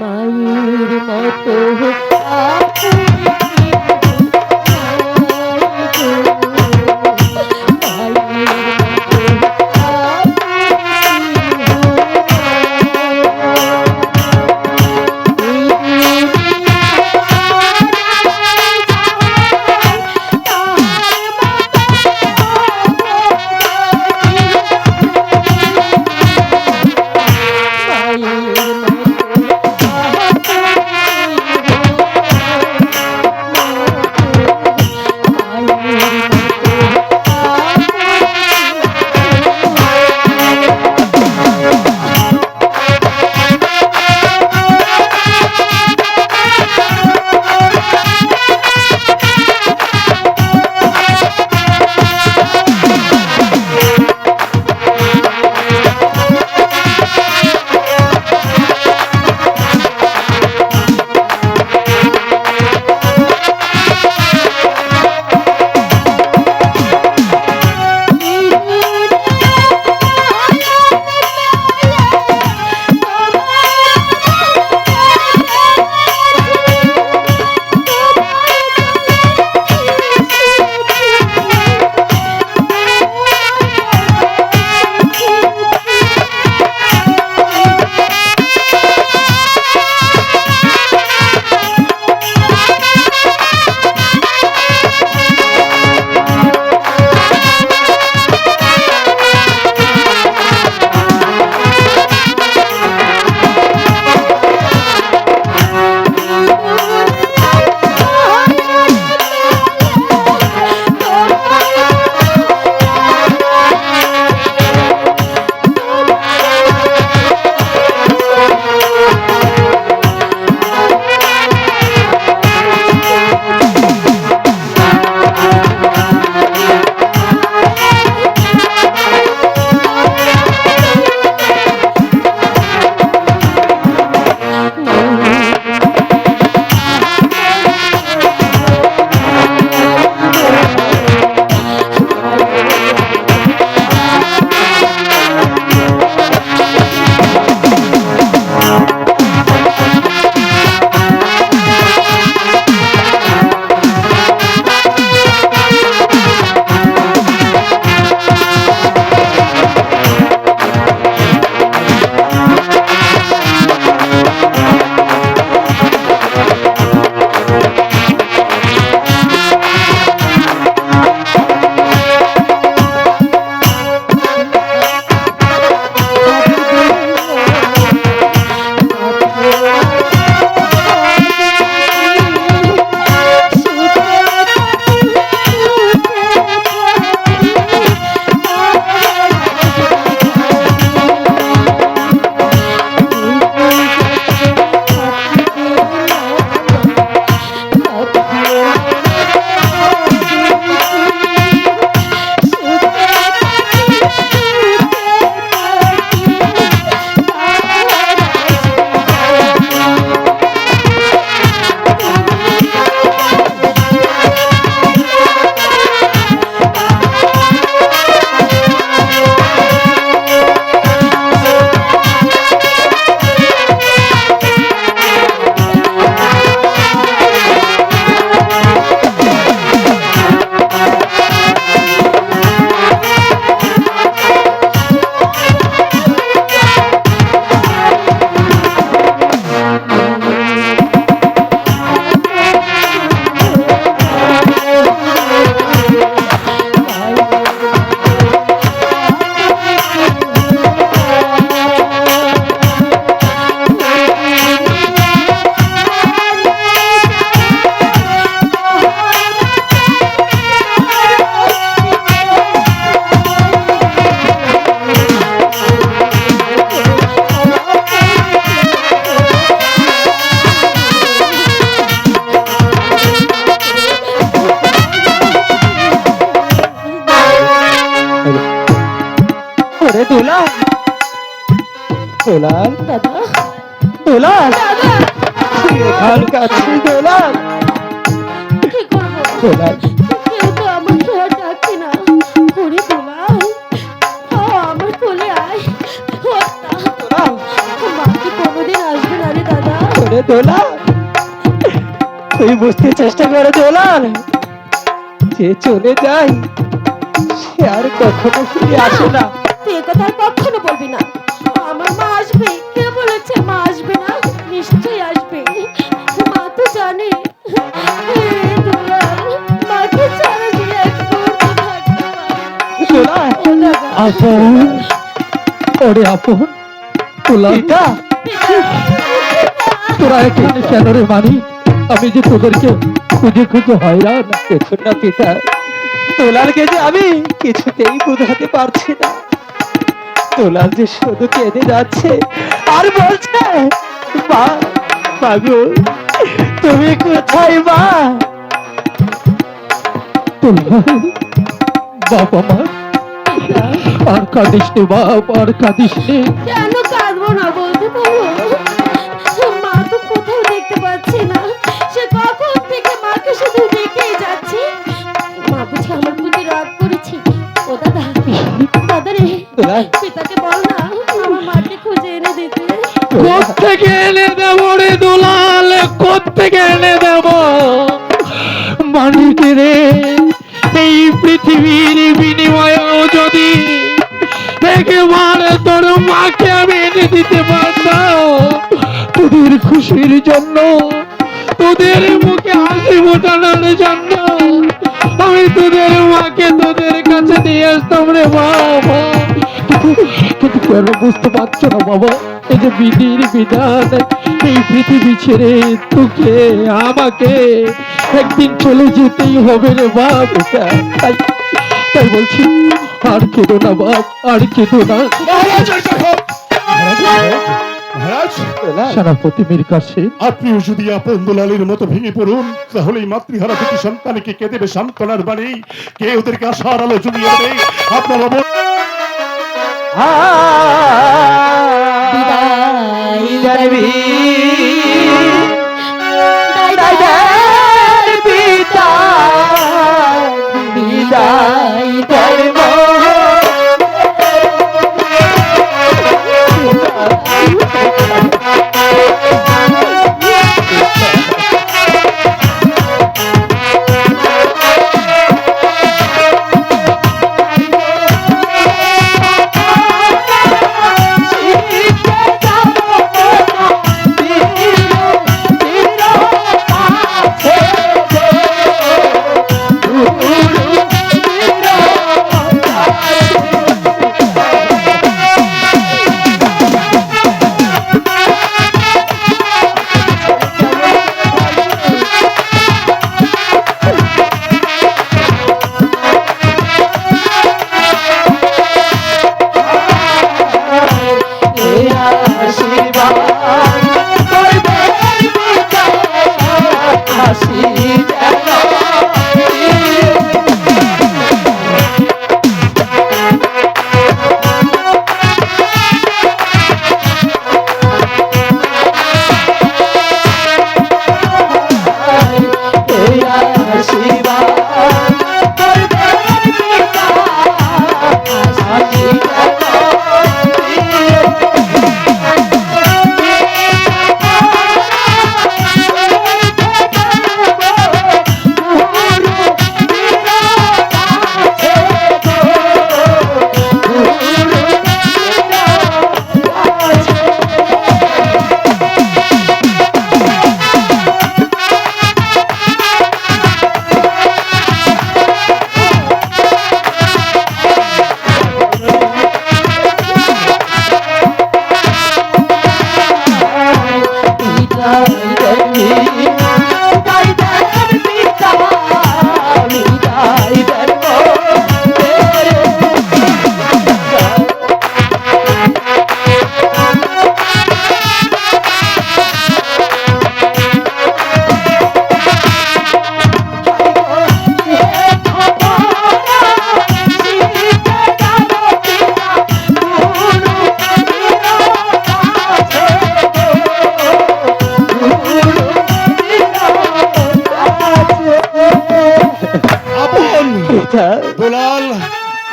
মায়ের মতো। দোলা দাদা। দোলাল। দাদা এখানকার দোলাল। কি করব? দোলাল। কেউ তো আমার ছোঁয়া ডাকছে না। ওরে দোলাই আয় আমার কোলে আয়। ওস্তা দোলাল। কোনোদিন আসবে না রে দাদা? ওরে দোলাল। তুই বুঝতে চেষ্টা করে দোলাল। যে চলে যায় সে আর কখনো ফিরে আসে না। তুই এ কথা আর কখনো বলবি না। আমার মা আসবে কে বলেছে মা আসবে না? নিশ্চয়ই আসবে। মা তো জানে। মাকে ছাড়া সে এক মুহূর্ত থাকতে পারে। না। দোলাল ও দাদা, আপন ওরে আপন তোলা তোরা এখানে কেন রে মানি? আমি যে তোদেরকে খুঁজে খুঁজে হয়রান দেখুন না পিতা দোলালকে যে আমি কিছুতেই বোঝাতে পারছি না। দোলাল যে শুধু কেঁদে যাচ্ছে, আর বলছে, মা, পাগল, তুমি কোথায় মা? বাবা মা, আর কাঁদিস নে বাপ, আর কাঁদিস নে। পৃথিবীর বিনিময়েও যদি একবার তোর মাকে আমি এনে দিতে পারতাম, তোদের খুশির জন্য, তোদের মুখে হাসি ফোটানোর জন্য, আমি তোদের মাকে তোদের কাছে নিয়ে আসতাম রে বাবা। কিন্তু কেন বুঝতে পারছ না বাবা? এই যে বিধির বিধান, এই পৃথিবী ছেড়ে তোকে, আমাকে একদিন চলে যেতেই হবে রে বাপ তাই বলছি আর কেঁদো না বাপ আর কেঁদো না। মহারাজের কথা মহারাজ দোলাল সেনাপতি মীর কাছে আপনিও যদি আপন দোলালের মতো ভেঙে পড়ুন তাহলে মাতৃহারা সন্তানকে কে দেবে সান্ত্বনার বাণী? কে ওদেরকে আশার আলো জুগিয়ে দেবে? আপনারা। বিদায়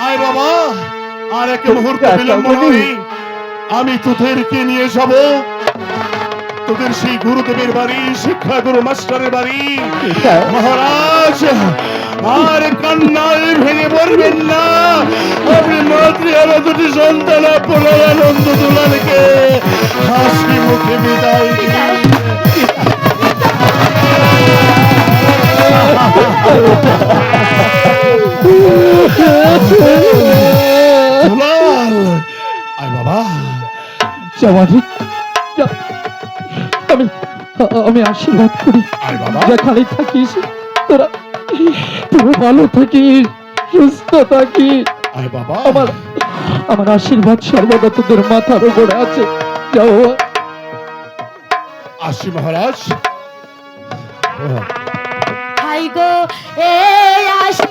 আয় বাবা আর এক মুহূর্ত বিলম্ব বলি। নয়। আমি তোদেরকে নিয়ে যাব। তোদের সেই গুরুদেবের বাড়ি শিক্ষা গুরু মাস্টারের বাড়ি। মহারাজ আর কান্নায় ভেঙে পড়বেন না। আপনি মাতৃহারা দুটি সন্তান আপনার আনন্দ দুলালকে। হাসি মুখে বিদায় আমি আশীর্বাদ করি। যেখানে থাকিস তোরা তোরা ভালো থাকিস সুস্থ থাকিস। বাবা। আমার আমার আশীর্বাদ সর্বদা তোদের মাথার উপরে আছে। যাও। আসি মহারাজ। হাই গো এ আসি